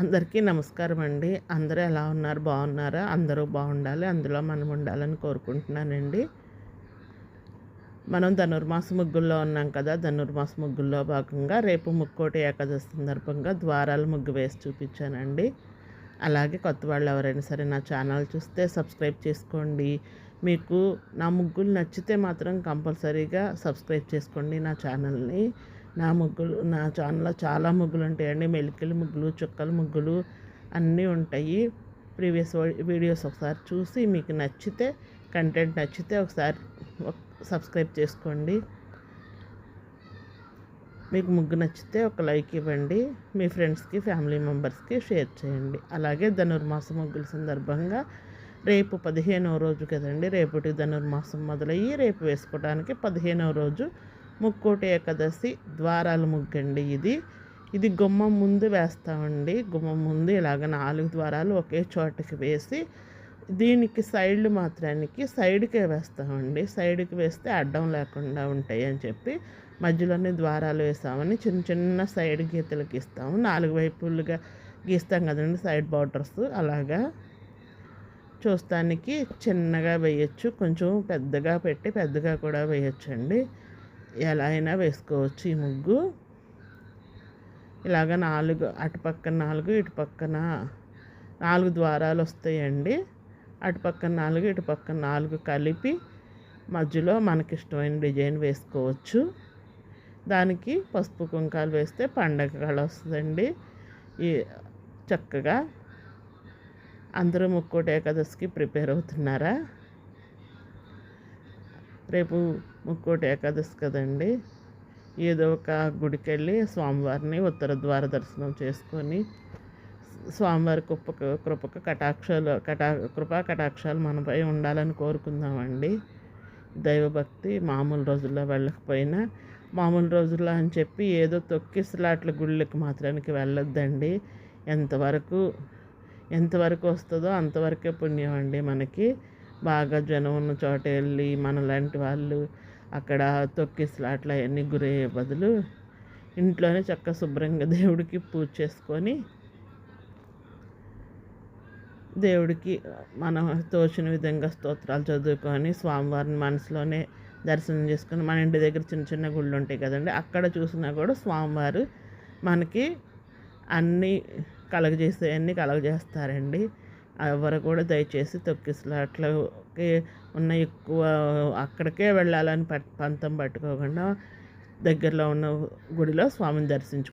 అందరికీ నమస్కారం అండి. అందరూ ఎలా ఉన్నారు? బాగున్నారా? అందరూ బాగుండాలి. అందులో మనం ఉండాలని కోరుకుంటున్నానండి. మనం ధనుర్మాస ముగ్గుల్లో ఉన్నాం కదా. ధనుర్మాస ముగ్గుల్లో భాగంగా రేపు ముక్కోటి ఏకాదశి సందర్భంగా ద్వారాల ముగ్గు వేసి చూపించానండి. అలాగే కొత్త వాళ్ళు ఎవరైనా సరే నా ఛానల్ చూస్తే సబ్స్క్రైబ్ చేసుకోండి. మీకు నా ముగ్గులు నచ్చితే మాత్రం కంపల్సరీగా సబ్స్క్రైబ్ చేసుకోండి నా ఛానల్ని. నా ముగ్గులు నా ఛానల్లో చాలా ముగ్గులు ఉంటాయండి మెలికల ముగ్గులు చుక్కల ముగ్గులు అన్నీ ఉంటాయి. ప్రీవియస్ వీడియోస్ ఒకసారి చూసి మీకు నచ్చితే కంటెంట్ నచ్చితే ఒకసారి సబ్స్క్రైబ్ చేసుకోండి. మీకు ముగ్గు నచ్చితే ఒక లైక్ ఇవ్వండి. మీ ఫ్రెండ్స్కి ఫ్యామిలీ మెంబర్స్కి షేర్ చేయండి. అలాగే ధనుర్మాస ముగ్గుల సందర్భంగా రేపు పదిహేనవ రోజు కదండి రేపటి ధనుర్మాసం మొదలయ్యి రేపు వేసుకోవడానికి పదిహేనవ రోజు ముక్కోటి ఏకాదశి ద్వారాలు ముగ్గండి ఇది. ఇది గుమ్మం ముందు వేస్తామండి. గుమ్మం ముందు ఇలాగ నాలుగు ద్వారాలు ఒకే చోటకి వేసి దీనికి సైడ్లు మాత్రానికి సైడ్కే వేస్తామండి. సైడ్కి వేస్తే అడ్డం లేకుండా ఉంటాయి అని చెప్పి మధ్యలోనే ద్వారాలు వేస్తామని చిన్న చిన్న సైడ్ గీతలు ఇస్తాము. నాలుగు వైపులుగా గీస్తాం కదండి సైడ్ బార్డర్స్. అలాగా చూస్తానికి చిన్నగా వేయచ్చు. కొంచెం పెద్దగా పెట్టి పెద్దగా కూడా వేయచ్చండి. ఎలా అయినా వేసుకోవచ్చు ఈ ముగ్గు. ఇలాగ నాలుగు అటు పక్కన నాలుగు ఇటు పక్కన నాలుగు ద్వారాలు వస్తాయండి. అటు పక్కన నాలుగు ఇటు పక్కన నాలుగు కలిపి మధ్యలో మనకి ఇష్టమైన డిజైన్ వేసుకోవచ్చు. దానికి పసుపు కుంకాలు వేస్తే పండగ కళ వస్తుందండి. ఈ చక్కగా అందరూ ముక్కోటి ఏకాదశికి ప్రిపేర్ అవుతున్నారా? రేపు ముక్కోటి ఏకాదశి కదండి. ఏదో ఒక గుడికి వెళ్ళి స్వామివారిని ఉత్తర ద్వార దర్శనం చేసుకొని స్వామివారి కృపక కృపక కటాక్షాలు కటా కృపా కటాక్షాలు మనపై ఉండాలని కోరుకుందామండి. దైవభక్తి మామూలు రోజుల్లో వెళ్ళకపోయినా మామూలు రోజుల్లో అని చెప్పి ఏదో తొక్కిసలాట్ల గుళ్ళకి మాత్రానికి వెళ్ళొద్దండి. ఎంతవరకు ఎంతవరకు వస్తుందో అంతవరకే పుణ్యం అండి మనకి. బాగా జనం ఉన్న చోట వెళ్ళి మనలాంటి వాళ్ళు అక్కడ తొక్కిసలాట్లు అవన్నీ గురయ్యే బదులు ఇంట్లోనే చక్క శుభ్రంగా దేవుడికి పూజ చేసుకొని దేవుడికి మనం తోచిన విధంగా స్తోత్రాలు చదువుకొని స్వామివారిని మనసులోనే దర్శనం చేసుకుని మన ఇంటి దగ్గర చిన్న చిన్న గుళ్ళు ఉంటాయి కదండి అక్కడ చూసినా కూడా స్వామివారు మనకి అన్నీ కలగజేసేవన్నీ కలగజేస్తారండి. ఎవరు కూడా దయచేసి తొక్కిసలాట్లకి ఉన్న ఎక్కువ అక్కడికే వెళ్ళాలని పంతం పట్టుకోకుండా దగ్గరలో ఉన్న గుడిలో స్వామిని దర్శించు